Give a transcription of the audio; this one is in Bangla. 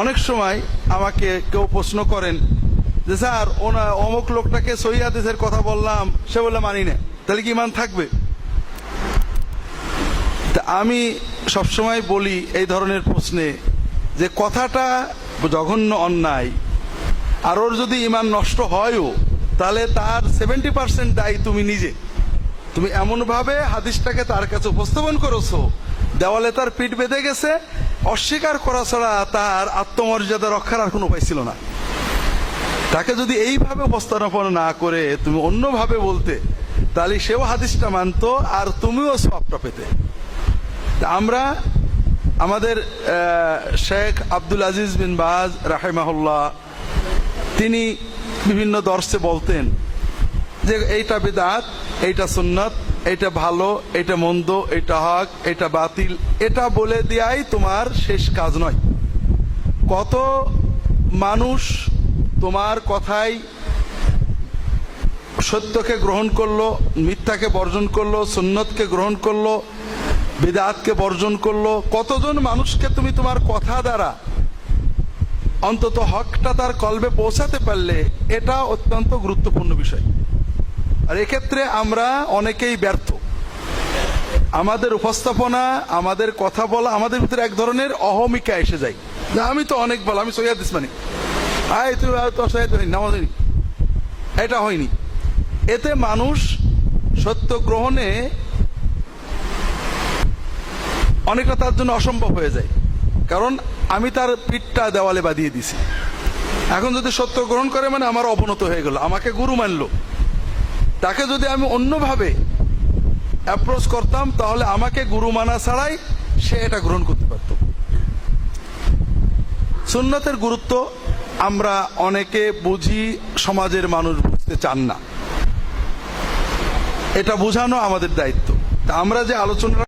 অনেক সময় আমাকে কেউ প্রশ্ন করেন যে, স্যার, ওনা, অমুক লোকটাকে সহি হাদিসের কথা বললাম, সে বলে মানি না। তাহলে কি ইমান থাকবে? আমি সবসময় বলি এই ধরনের প্রশ্নে যে, কথাটা জঘন্য অন্যায়। আর ওর যদি ইমান নষ্ট হয়ও, তাহলে তার সেভেন্টি পার্সেন্ট দায়ী তুমি নিজে। তুমি এমনভাবে হাদিসটাকে তার কাছে উপস্থাপন করেছ, দেওয়ালে তার পিঠ বেঁধে গেছে অস্বীকার করা ছাড়া তার আত্মমর্যাদা রক্ষার আর কোনো উপায় ছিল না। তাকে যদি এইভাবে উপস্থাপন না করে তুমি অন্যভাবে বলতে, তাহলে সেও হাদিসটা মানতো আর তুমিও সবটা পেতে। আমরা আমাদের শেখ আব্দুল আজিজ বিন বাজ রাহেমাহুল্লাহ, তিনি বিভিন্ন দর্শে বলতেন যে এইটা বেদাত, এইটা সুন্নত এইটা ভালো, এটা মন্দ, এটা হক, এটা বাতিল, এটা বলে দেয়াই তোমার শেষ কাজ নয়। কত মানুষ তোমার কথাই সত্যকে গ্রহণ করল, মিথ্যাকে বর্জন করল, সুন্নতকে গ্রহণ করল, বিদাতকে বর্জন করল, কতজন মানুষকে তুমি তোমার কথা দ্বারা অন্তত হকটা তার কলবে পৌঁছাতে পারলে, এটা অত্যন্ত গুরুত্বপূর্ণ বিষয়। আর এক্ষেত্রে আমরা অনেকেই ব্যর্থ। আমাদের উপস্থাপনা, আমাদের কথা বলা, আমাদের ভিতরে এক ধরনের অহমিকা এসে যায়। যে আমি তো অনেক বল, আমি সৈয়াদ ইসমানি। আয় আর তো এটা হয়নি। এতে মানুষ সত্য গ্রহণে অনেকটা তার জন্য অসম্ভব হয়ে যায়। কারণ আমি তার পিঠটা দেওয়ালে বাঁধিয়ে দিছি। এখন যদি সত্য গ্রহণ করে মানে আমার অবনত হয়ে গেল, আমাকে গুরু মানলো। তাকে যদি আমি অন্যভাবে অ্যাপ্রোচ করতাম, তাহলে আমাকে গুরু মানা ছাড়াই সে এটা গ্রহণ করতে পারত। সুন্নাতের গুরুত্ব আমরা অনেকে বুঝি, সমাজের মানুষ বুঝতে চান না। এটা বোঝানো আমাদের দায়িত্ব। তা আমরা যে আলোচনা